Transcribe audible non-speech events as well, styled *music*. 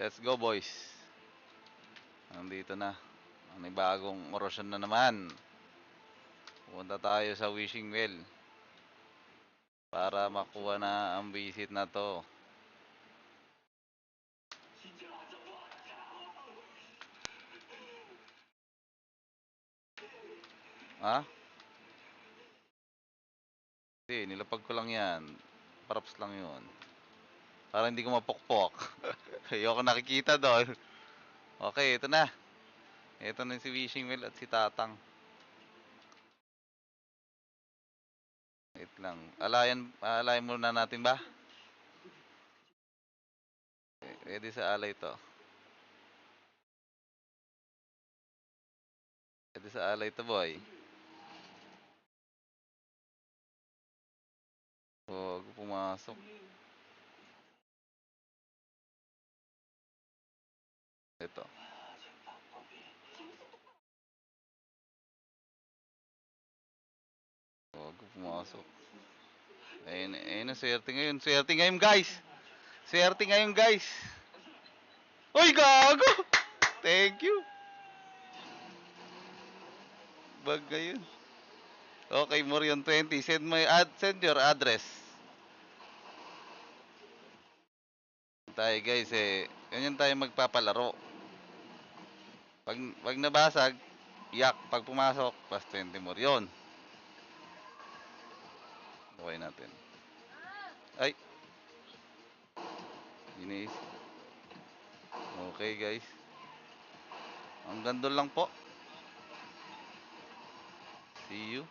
Let's go boys. Nandito na. May bagong orasyon na naman. Pupunta tayo sa wishing well. Para makuha na ang visit na to. Ha? Hindi, nilapag ko lang yan. Props lang yun. Para hindi ko mapokpok. *laughs* Ayoko nakikita doon. Okay, ito na. Ito na si Wishing Well at si Tatang. Wait lang. Alayan, alayan muna natin ba? Ready sa alay to. Ready sa alay to boy. Huwag pumasok. Ito. Huwag pumasok. Ayun, ayun swerte ngayon. Swerte ngayon, guys. Swerte ngayon, guys. Uy, gago! Thank you. Bag ngayon. Okay, Morion 20. Send my ad, send your address. Tayo guys eh, ganyan tayo magpapalaro. Pag, pag nabasag, yak. Pag pumasok, plus 20 Morion. Okay natin. Ay! Inis. Okay guys. Ang gandol lang po. See you.